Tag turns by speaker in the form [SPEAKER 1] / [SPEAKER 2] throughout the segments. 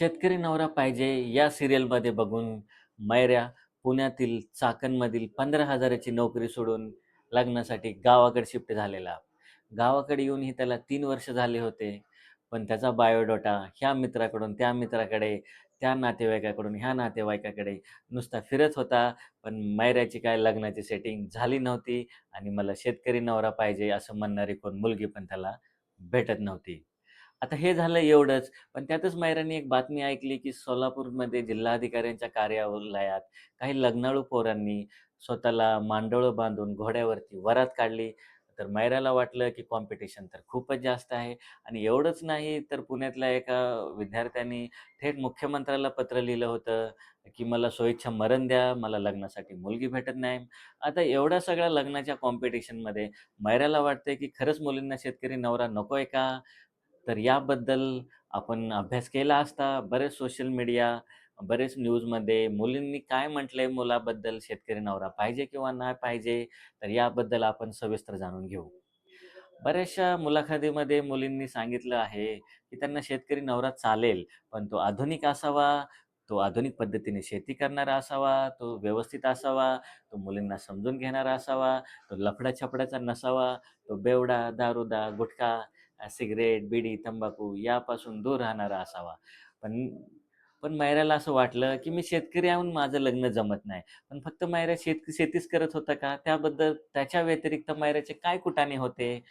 [SPEAKER 1] शेतकरी नवरा पाहिजे या सिरियलमध्ये बघून मैऱ्या पुण्यातील चाकणमधील पंधरा हजाराची नोकरी सोडून लग्नासाठी गावाकडे शिफ्ट झालेला. गावाकडे येऊनही त्याला तीन वर्ष झाले होते. पण त्याचा बायोडोटा ह्या मित्राकडून त्या मित्राकडे त्या नातेवाईकाकडून ह्या नातेवाईकाकडे नुसता फिरत होता. पण मैऱ्याची काय लग्नाची सेटिंग झाली नव्हती आणि मला शेतकरी नवरा पाहिजे असं म्हणणारी कोण मुलगी पण त्याला भेटत नव्हती. आता हे झालं एवढंच. पण त्यातच मायरांनी एक बातमी ऐकली की सोलापूरमध्ये जिल्हाधिकाऱ्यांच्या कार्यालयात काही लग्नाळू पोरांनी स्वतःला मांडोळं बांधून घोड्यावरती वरात काढली. तर मायराला वाटलं की कॉम्पिटिशन तर खूपच जास्त आहे. आणि एवढंच नाही तर पुण्यातल्या एका विद्यार्थ्यांनी थेट मुख्यमंत्र्याला पत्र लिहिलं होतं की मला सोयीच्छा मरण द्या मला लग्नासाठी मुलगी भेटत नाही. आता एवढ्या सगळ्या लग्नाच्या कॉम्पिटिशनमध्ये मैराला वाटतंय की खरंच मुलींना शेतकरी नवरा नको आहे का? तर याबद्दल आपण अभ्यास केला असता बरेच सोशल मीडिया बरेच न्यूजमध्ये मुलींनी काय म्हटलंय मुलाबद्दल शेतकरी नवरा पाहिजे किंवा नाही पाहिजे तर याबद्दल आपण सविस्तर जाणून घेऊ. बऱ्याचशा मुलाखतीमध्ये मुलींनी सांगितलं आहे की त्यांना शेतकरी नवरा चालेल पण तो आधुनिक असावा तो आधुनिक पद्धतीने शेती करणारा असावा तो व्यवस्थित असावा तो मुलींना समजून घेणारा असावा तो लफड्या छपड्याचा नसावा तो बेवडा दारुदा गुटखा सिगरेट, बिडी, तंबाखू यापासून दूर राहणारा असावा. पण पण मायराला असं वाटलं, की मी शेतकरी आहे माझं लग्न जमत नाही. पण फक्त मायरा शेत शेतीच करत होता का? त्याबद्दल त्याच्या व्यतिरिक्त मायराचे काय कुटाणे होते?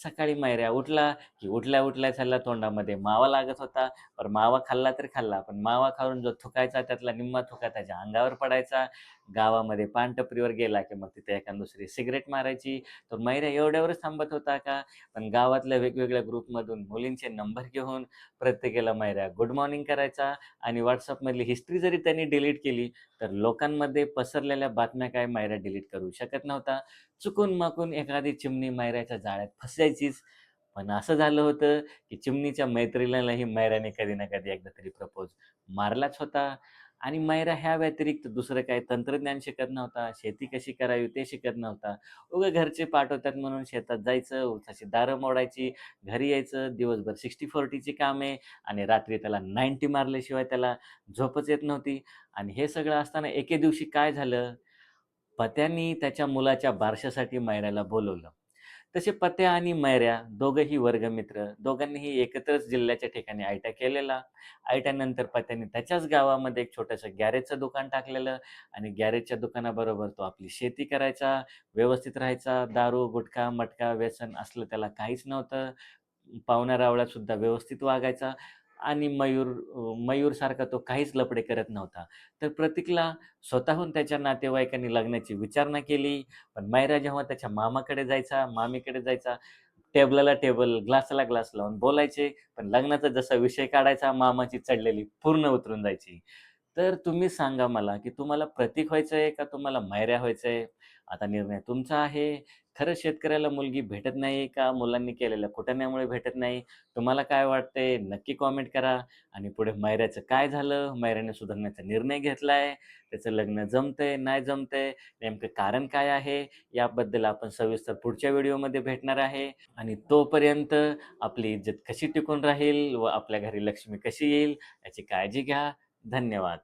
[SPEAKER 1] सकाळी मायऱ्या उठला, की उठल्या उठल्या त्याला तोंडामध्ये मावा लागत होता. पण मावा खाल्ला तर खाल्ला, पण मावा खाऊन जो थुकायचा त्यातला निम्मा थुका त्याच्या अंगावर पडायचा. गावामध्ये पानटपरीवर गेला, की मग तिथे एका दुसरी सिगरेट मारायची. तर मैऱ्या एवढ्यावरच थांबत होता का? पण गावातल्या वेगवेगळ्या ग्रुपमधून मुलींचे नंबर घेऊन प्रत्येकाला मैऱ्या गुड मॉर्निंग करायचा आणि व्हॉट्सअपमधली हिस्ट्री जरी त्यांनी डिलीट केली, तर लोकांमध्ये पसरलेल्या बातम्या काय मैऱ्या डिलीट करू शकत नव्हता. चुकून-माकून एखादी चिमणी मैऱ्याच्या जाळ्यात फसायचीच. पण असं झालं होतं, की चिमणीच्या मैत्रिणीलाही मैऱ्याने कधी ना कधी एकदा तरी प्रपोज मारलाच होता. आणि मैरा ह्या व्यतिरिक्त दुसरं काही तंत्रज्ञान शिकत नव्हता, शेती कशी करावी ते शिकत नव्हता. उगाच घरचे पाठवतात म्हणून शेतात जायचं, उसाची दारं मोडायची, घरी यायचं, दिवसभर 60-40ची कामे आणि रात्री त्याला 90 मारल्याशिवाय त्याला झोपच येत नव्हती. आणि हे सगळं असताना एके दिवशी काय झालं, पत्यांनी त्याच्या मुलाच्या बारशासाठी मैऱ्याला बोलवलं. तसे पत्या आणि मैऱ्या दोघंही वर्गमित्र. दोघांनीही एकत्रच जिल्ह्याच्या ठिकाणी आयट्या केलेला. आयट्यानंतर पत्याने त्याच्याच गावामध्ये एक छोटंसं गॅरेजचं दुकान टाकलेलं आणि गॅरेजच्या दुकानाबरोबर तो आपली शेती करायचा, व्यवस्थित राहायचा. दारू, गुटखा, मटका, व्यसन असलं त्याला काहीच नव्हतं. पाहुण्या-रावळ्यात सुद्धा व्यवस्थित वागायचा आणि मयूर मयूरसारखा तो काहीच लपडे करत नव्हता. तर प्रतीकला स्वतःहून त्याच्या नातेवाईकांनी लग्नाची विचारणा केली. पण मैरा जेव्हा त्याच्या मामाकडे जायचा, मामीकडे जायचा, टेबलाला टेबल, ग्लासाला ग्लास लावून बोलायचे. पण लग्नाचा जसा विषय काढायचा, मामाची चढलेली पूर्ण उतरून जायची. तर तुम्ही सांगा मला, की तुम्हाला प्रतीक व्हायचं आहे का तुम्हाला मैऱ्या व्हायचंय? आता निर्णय तुमचा आहे. खरं शेतकऱ्याला मुलगी भेटत नाही का मुलांनी केलेल्या कुटण्यामुळे भेटत नाही? तुम्हाला काय वाटतंय? नक्की कॉमेंट करा. आणि पुढे मैऱ्याचं काय झालं? मैऱ्याने सुधारण्याचा निर्णय घेतलाय? त्याचं लग्न जमतंय, नाही जमतंय? नेमकं कारण काय आहे? याबद्दल आपण सविस्तर पुढच्या व्हिडिओमध्ये भेटणार आहे. आणि तोपर्यंत आपली इज्जत कशी टिकून राहील व आपल्या घरी लक्ष्मी कशी येईल याची काळजी घ्या. धन्यवाद.